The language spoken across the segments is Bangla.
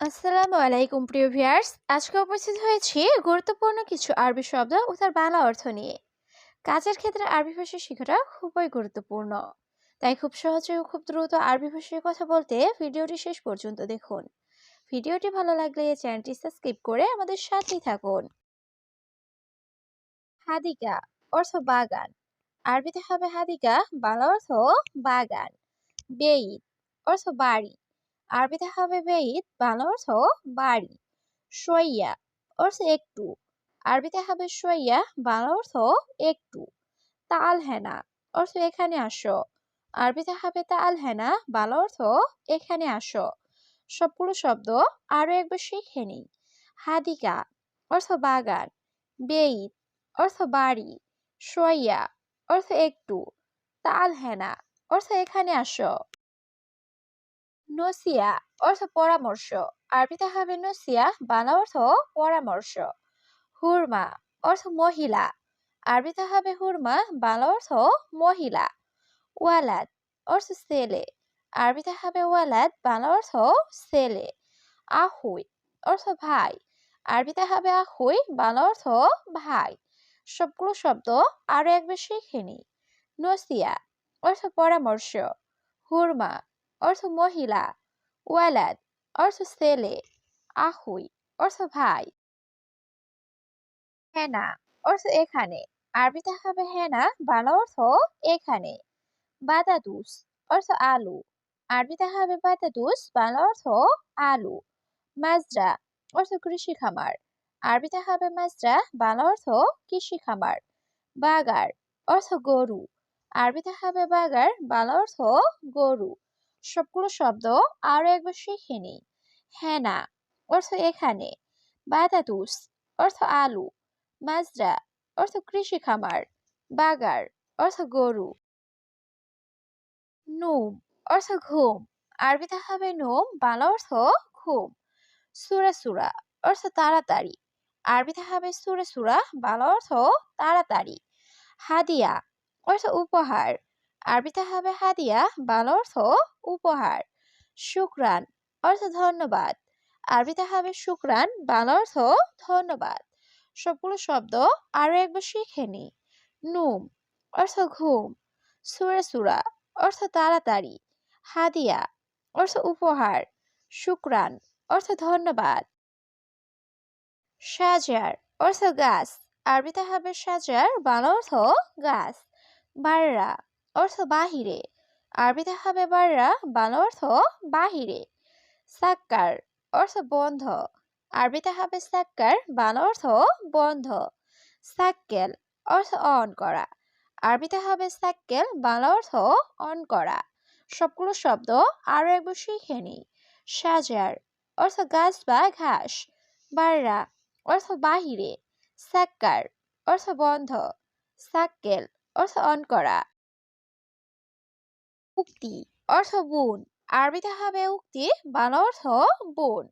আসসালামু আলাইকুম, প্রিয় ভিউয়ার্স। আজকে উপস্থিত হয়েছি গুরুত্বপূর্ণ কিছু আরবি শব্দ ও তার বাংলা অর্থ নিয়ে। কাজের ক্ষেত্রে আরবি ভাষা শেখাটা খুবই গুরুত্বপূর্ণ। তাই খুব সহজে ও খুব দ্রুত আরবি ভাষায় কথা বলতে ভিডিওটি শেষ পর্যন্ত দেখুন। ভিডিওটি ভালো লাগলে চ্যানেলটি সাবস্ক্রাইব করে আমাদের সাথেই থাকুন। হাদিকা অর্থ বাগান। আরবিতে হবে হাদিকা, বাংলা অর্থ বাগান। বেইত অর্থ বাড়ি। আরবিতে হবে বেইত বাংলা অর্থ বাড়ি। সইয়া অর্থ একটু। আরবিতে হবে সইয়া বাংলা অর্থ একটু। তাল হেনা অর্থ এখানে আসো। আরবিতে হবে তাল হেনা বাংলা অর্থ এখানে আসো। সবগুলো শব্দ আরও একবার শিখে নিই। হাদিকা অর্থ বাগান। বেইত অর্থ বাড়ি। সইয়া অর্থ একটু। তাল হেনা অর্থ এখানে আসো। নসিয়া অর্থ পরামর্শ। আরবিতে হবে নসিয়া, বাংলা অর্থ পরামর্শ। হুরমা অর্থ মহিলা। আরবিতে হবে হুরমা, বাংলা অর্থ মহিলা। ওয়ালাদ অর্থ ছেলে। আরবিতে হবে ওয়ালাদ, বাংলা অর্থ ছেলে। আহুই অর্থ ভাই। আরবিতে হবে আহুই, বাংলা অর্থ ভাই। সবগুলো শব্দ আরও একবার শিখে নিই নসিয়া অর্থ পরামর্শ। হুরমা অর্থ মহিলা ওয়ালাদ অর্থ ছেলে আহুই অর্থ ভাই হেনা অর্থ এখানে আরবিতে হবে হেনা বাংলা অর্থ এখানে বাদাদুস অর্থ আলু আরবিতে হবে বাদাদুস বাংলা অর্থ আলু মাজরা অর্থ কৃষি খামার আরবিতে হবে মাজরা বাংলা অর্থ কৃষি খামার বাগার অর্থ গরু আরবিতে হবে বাগার বাংলা অর্থ গরু সবগুলো শব্দ আরও একবার শিখে নিই। হেনা অর্থ এখানে। বাদাতুস অর্থ আলু। মাজরা, অর্থ কৃষি খামার। বাগার, অর্থ গরু। নুম, অর্থ ঘুম। আরবিতে হবে নোম, বাংলা অর্থ ঘুম। সুরা সুরা, অর্থ তাড়াতাড়ি। আরবিতে হবে সুরে সুরা, বাংলা অর্থ তাড়াতাড়ি। হাদিয়া, অর্থ উপহার। আরবিতে হবে হাদিয়া, বাংলা অর্থ উপহার। শুক্রান, অর্থ ধন্যবাদ। আরবিতে হবে শুক্রান, বাংলা অর্থ ধন্যবাদ। সবগুলো শব্দ আরও একবার শিখে নি। নুম, অর্থ ঘুম। সুরে সুরা, অর্থ তাড়াতাড়ি। হাদিয়া, অর্থ উপহার। শুক্রান, অর্থ ধন্যবাদ। সাজার, অর্থ গাছ। আরবিতে হবে সাজার, বাংলা অর্থ গাছ। বাররা অর্থ বাহিরে। আরবিতে হবে বাররা, বাংলা অর্থ বাহিরে। সাক্কার অর্থ বন্ধ। আরবিতে হবে সাক্কার, বাংলা অর্থ বন্ধ। সাক্কেল অর্থ অন করা। আরবিতে হবে সাক্কেল, বাংলা অর্থ অন করা। সবগুলো শব্দ আরও একবার শিখে নিই। সাজার অর্থ গাছ বা ঘাস। বাররা অর্থ বাহিরে। সাক্কার অর্থ বন্ধ। সাক্কেল অর্থ অন করা। উক্তি। অর্থ বুন আরবিতে হবে উক্তি, বাংলা অর্থ বোন।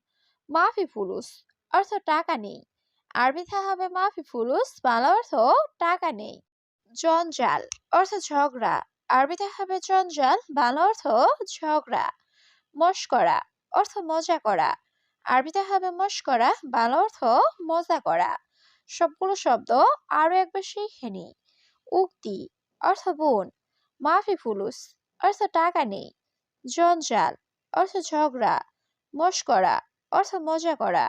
মাফি ফুলুস অর্থ টাকা নেই। আরবিতে হবে মাফি ফুলুস বাংলা অর্থ টাকা নেই। জঞ্জাল, অর্থ ঝগড়া। আরবিতে হবে জঞ্জাল, বাংলা অর্থ ঝগড়া। মস্করা, অর্থ মজা করা। আরবিতে হবে মস্করা, বাংলা অর্থ মজা করা। সবগুলো শব্দ আরও একবার শিখে নিই। উক্তি, অর্থ বোন। মাফি ফুলুস অর্থ টাকা নেই। জঞ্জাল, অর্থ ঝগড়া মস্করা অর্থ মজা করা।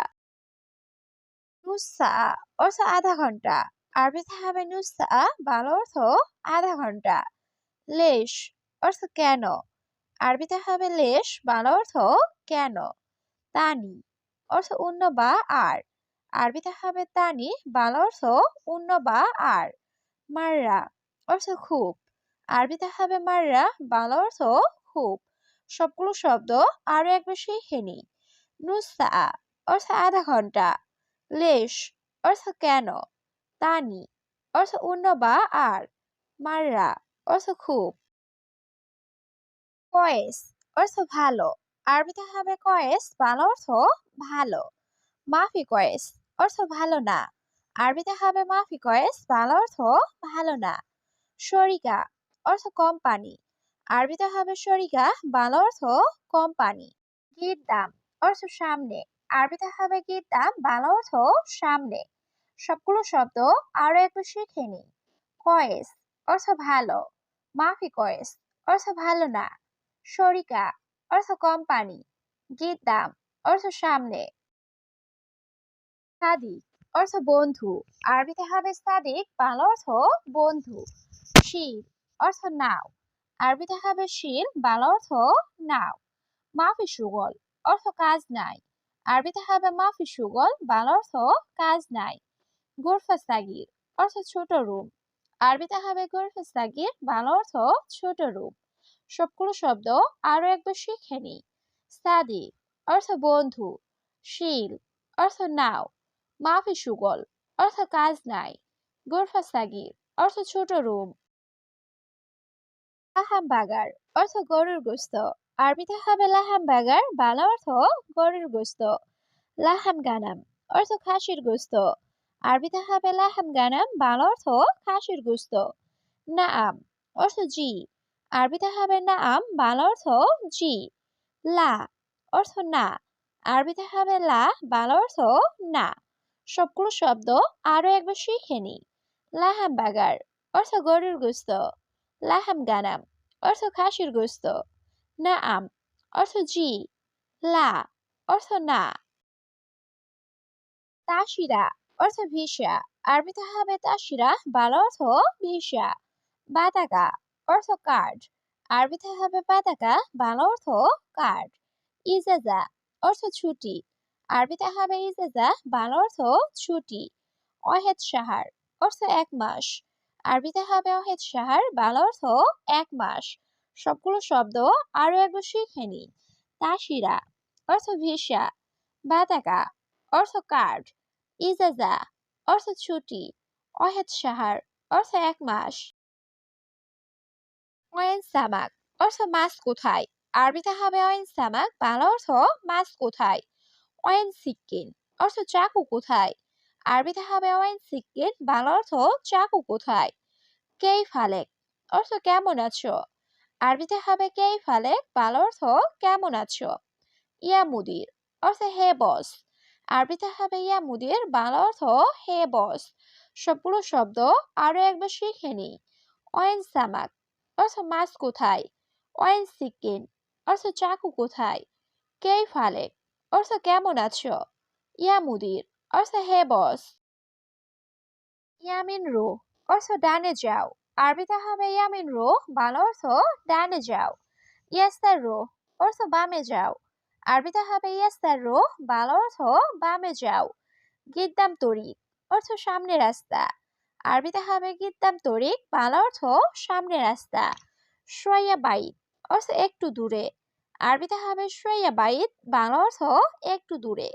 নুসা অর্থ আধা ঘণ্টা। আরবিতে হবে নুসা বাংলা অর্থ আধা ঘণ্টা। লেশ, অর্থ কেন? আরবিতে হবে লেশ, বাংলা অর্থ কেন? তানি, অর্থ অন্য বা আর। আরবিতে হবে তানি, বাংলা অর্থ অন্য বা আর। মাররা, অর্থ খুব। আরবিতে হবে মাররা, বাংলা অর্থ খুব সবগুলো শব্দ আরও একবার শিখে নিই নুসা অর্থ আধা ঘণ্টা। লেশ, অর্থ কেন? তানি, অর্থ অন্য বা আর। মাররা, অর্থ খুব। কয়েস, অর্থ ভালো। আরবিতে হবে কয়েস, বাংলা অর্থ ভালো। মাফি কয়েস, অর্থ ভালো না। আরবিতে হবে মাফি কয়েস, বাংলা অর্থ ভালো না। শরিকা অর্থ কোম্পানি আরবিতে হবে শরিকা বাংলা অর্থ কোম্পানি গিরদাম অর্থ সামনে। আরবিতে হবে গির দাম, বাংলা অর্থ সামনে। সবগুলো শব্দ আরও একটু শিখে নি। কয়েস, অর্থ ভালো। মাফি কয়েস, অর্থ ভালো না। শরিকা অর্থ কোম্পানি দাম, অর্থ সামনে। সাদিক, অর্থ বন্ধু। আরবিতে হবে সাদিক, বাংলা অর্থ বন্ধু। শিল অর্থ নাও। আরবিতে হবে শিল, বাংলা অর্থ নাও। মাফি সুগল, অর্থ কাজ নাই। আরবিতে হবে মাফি সুগল, বাংলা অর্থ কাজ নাই। গোরফা সাগির, অর্থ ছোট রুম। আরবিতে হবে গোরফা সাগির, বাংলা অর্থ ছোট রুম। সবগুলো শব্দ আরও একবার শিখে নি সাদিক অর্থ বন্ধু। শিল, অর্থ নাও। মাফি সুগল, অর্থ কাজ নাই। গোরফা সাগির, অর্থ ছোট রুম। লাহাম বাগার অর্থ গরুর গোস্ত। আরবিতে হবে লাহাম বাগার বাংলা অর্থ গরুর গোস্ত। লাহাম গানাম অর্থ খাসির গোস্ত। আরবিতে হবে লাহাম গানাম, বাংলা অর্থ খাসির গোস্ত। নাআম অর্থ জি। আরবিতে হবে নাআম, বাংলা অর্থ জি। লা অর্থ না। আরবিতে হবে লা, বাংলা অর্থ না। সবগুলো শব্দ আরও একবার শিখে নি। লাহাম বাগার অর্থ গরুর গোস্ত। লাহাম গানাম অর্থ খাসির গোস্ত নাআম অর্থ জি লা অর্থ না তাসিরা অর্থ ভিসা আরবিতে হবে তাসিরা বাংলা অর্থ ভিসা বাতাকা অর্থ কার্ড আরবিতে হবে বাতাকা বাংলা অর্থ কার্ড ইজাজা অর্থ ছুটি আরবিতে হবে ইজাজা বাংলা অর্থ ছুটি অহেদ সাহার অর্থ এক মাস আরবিতে হবে অহেদ শাহার বাংলা অর্থ এক মাস। সবগুলো শব্দ আরও একবার শিখে নি। তাসিরা, অর্থ ভিসা। বাতাকা, অর্থ কার্ড। ইজাজা, অর্থ ছুটি। অহেদ সাহার, অর্থ এক মাস। অয়েন সামাক, অর্থ মাছ কোথায়? আরবিতে হবে অয়েন সামাক, বাংলা অর্থ মাছ কোথায়? অয়েন সিক্কিন অর্থ চাকু কোথায়? আরবিতে হবে অয়েন সিক্কিন বাংলা অর্থ চাকু কোথায়? কেই ফালেক? অর্থ কেমন আছো? আরবিতে হবে কেই ফালেক? বাংলা অর্থ কেমন আছো? ইয়া মুদির অর্থ হে বস। আরবিতে হবে ইয়া মুদির বাংলা অর্থ হে বস। সবগুলো শব্দ আরও একবার শিখে নি। অয়েন সামাক, অর্থ মাছ কোথায়? অয়েন সিকিন অর্থ চাকু কোথায়? কেই ফালেক? অর্থ কেমন আছো? ইয়া মুদির অর্থ হে বস ইয়ামিন রো অর্থ ডানে যাও আরবিতে হবে ইয়ামিন রো বাংলা অর্থ ডানে যাও ইয়াস্তার রো অর্থ বামে যাও আরবিতে হবে ইয়াস্তার রো বাংলা অর্থ বামে যাও গিদ্দাম তরিক অর্থ সামনে রাস্তা আরবিতে হবে গিদ্দাম তরিক বাংলা অর্থ সামনে রাস্তা সোয়া বাইত অর্থ একটু দূরে আরবিতে হবে সোয়া বাইত বাংলা অর্থ একটু দূরে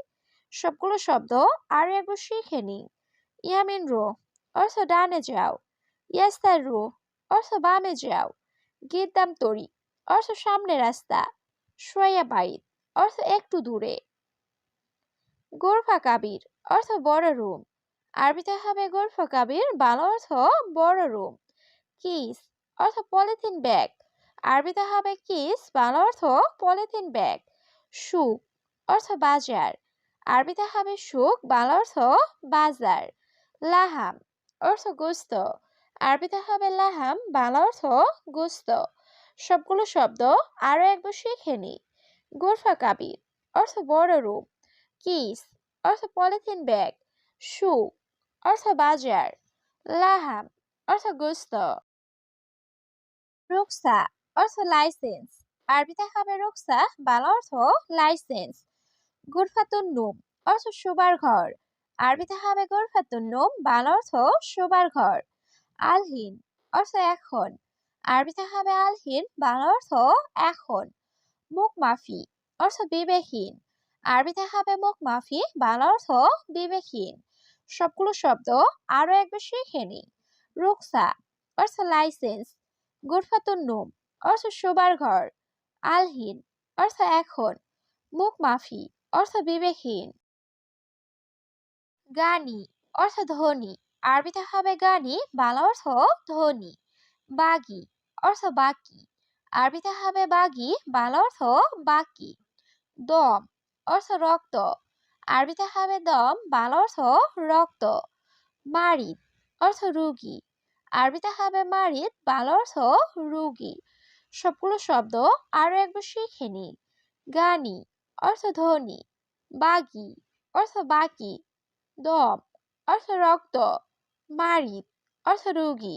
সবগুলো শব্দ আরও একবার শিখে নি। ইয়ামিন রো, অর্থ ডানে যাও। ইয়াস্তার রো, অর্থ বামে যাও। গিদ্দাম তরিক অর্থ সামনে রাস্তা। সোয়া বাইত, অর্থ একটু দূরে। গোরফা কাবির, অর্থ বড় রুম। আরবিতে হবে গোরফা কাবির, বাংলা অর্থ বড় রুম। কিস, অর্থ পলিথিন ব্যাগ। আরবিতে হবে কিস, বাংলা অর্থ পলিথিন ব্যাগ। সুক অর্থ বাজার। আরবিতে হবে সুখ, বাংলা অর্থ বাজার। লাহাম, অর্থ গোস্ত। আরবিতে হবে লাহাম, বাংলা অর্থ গোস্ত। সবগুলো শব্দ আরও একবার শিখে নি। গোরফা কাবির অর্থ বড় রূপ। কিস, অর্থ পলিথিন ব্যাগ। সুক অর্থ বাজার। লাহাম, অর্থ গোস্ত। রুকসা, অর্থ লাইসেন্স। আরবিতে হবে রুকসা, বাংলা অর্থ লাইসেন্স। গুরফাতুন নুম অর্থ শোবার ঘর। আরবিতে হবে গুরফাতুন নুম, বাংলা অর্থ শোবার ঘর। আলহিন অর্থ এখন। আরবিতে হবে আলহিন, বাংলা অর্থ এখন। মুখ মাফি অর্থ বিবেকহীন। আরবিতে হবে মুখ মাফি বাংলা অর্থ বিবেকহীন। সবগুলো শব্দ আরও একবার শিখে নি রুকসা অর্থ লাইসেন্স। গুরফাতুন নুম অর্থ শোবার ঘর। আলহীন অর্থ এখন। মুখ মাফি অর্থ বিবেকহীন গানি, অর্থ ধনী। আরবিতে হবে গানি, বাংলা অর্থ ধনী। বাগি, অর্থ বাকি। আরবিতে হবে বাগি, বাংলা অর্থ বাকি। দম, অর্থ রক্ত। আরবিতে হবে দম, বাংলা অর্থ রক্ত। মারিদ, অর্থ রুগী। আরবিতে হবে মারিদ, বাংলা অর্থ রুগী। সবগুলো শব্দ আরও একবার শিখে নিই। গানি অর্থ ধনী বাগি অর্থ বাকি দম অর্থ রক্ত মারিত অর্থ রোগী